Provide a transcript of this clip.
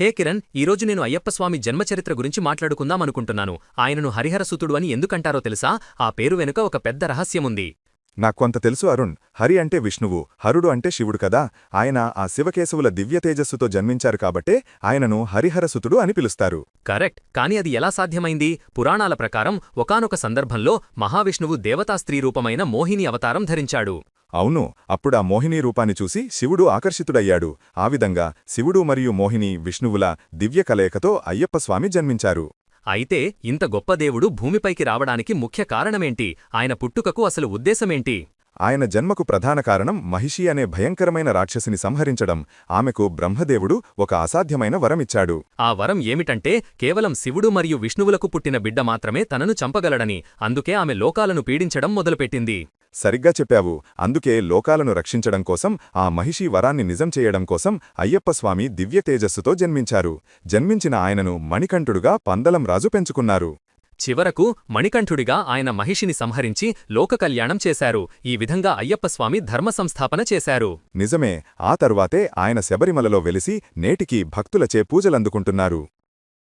హే కిరణ్ ఈరోజు నేను అయ్యప్పస్వామి జన్మచరిత్ర గురించి మాట్లాడుకుందాం అనుకుంటున్నాను. ఆయనను హరిహరసుతుడు అని ఎందుకంటారో తెలుసా? ఆ పేరు వెనుక ఒక పెద్ద రహస్యముంది. నాక్కొంత తెలుసు అరుణ్ హరి అంటే విష్ణువు హరుడు అంటే శివుడు కదా. ఆయన ఆ శివకేశవుల దివ్య తేజస్సుతో జన్మించారు కాబట్టే ఆయనను హరిహరసుతుడు అని పిలుస్తారు. కరెక్ట్. కాని అది ఎలా సాధ్యమైంది? పురాణాల ప్రకారం ఒకానొక సందర్భంలో మహావిష్ణువు దేవతా స్త్రీ రూపమైన మోహిని అవతారం ధరించాడు. అవును అప్పుడా మోహిని రూపాన్ని చూసి శివుడు ఆకర్షితుడయ్యాడు. ఆ విధంగా శివుడు మరియు మోహిని విష్ణువుల దివ్య కలయికతో అయ్యప్పస్వామి జన్మించారు. అయితే ఇంత గొప్ప దేవుడు భూమిపైకి రావడానికి ముఖ్య కారణమేంటి? ఆయన పుట్టుకకు అసలు ఉద్దేశమేంటి? ఆయన జన్మకు ప్రధాన కారణం మహిషి అనే భయంకరమైన రాక్షసిని సంహరించడం. ఆమెకు బ్రహ్మదేవుడు ఒక అసాధ్యమైన వరమిచ్చాడు. ఆ వరం ఏమిటంటే కేవలం శివుడు మరియు విష్ణువులకు పుట్టిన బిడ్డ మాత్రమే తనను చంపగలడని అందుకే ఆమె లోకాలను పీడించడం మొదలుపెట్టింది. సరిగ్గా చెప్పావు. అందుకే లోకాలను రక్షించడం కోసం ఆ మహిషి వరాన్ని నిజం చేయడం కోసం అయ్యప్పస్వామి దివ్య తేజస్సుతో జన్మించారు. జన్మించిన ఆయనను మణికంఠుడుగా పందలం రాజు పెంచుకున్నారు. చివరకు మణికంఠుడిగా ఆయన మహిషిని సంహరించి లోక కళ్యాణం చేశారు. ఈ విధంగా అయ్యప్పస్వామి ధర్మ సంస్థాపన చేశారు. నిజమే ఆ తరువాతే ఆయన శబరిమలలో వెలిసి నేటికి భక్తులచే పూజలందుకుంటున్నారు.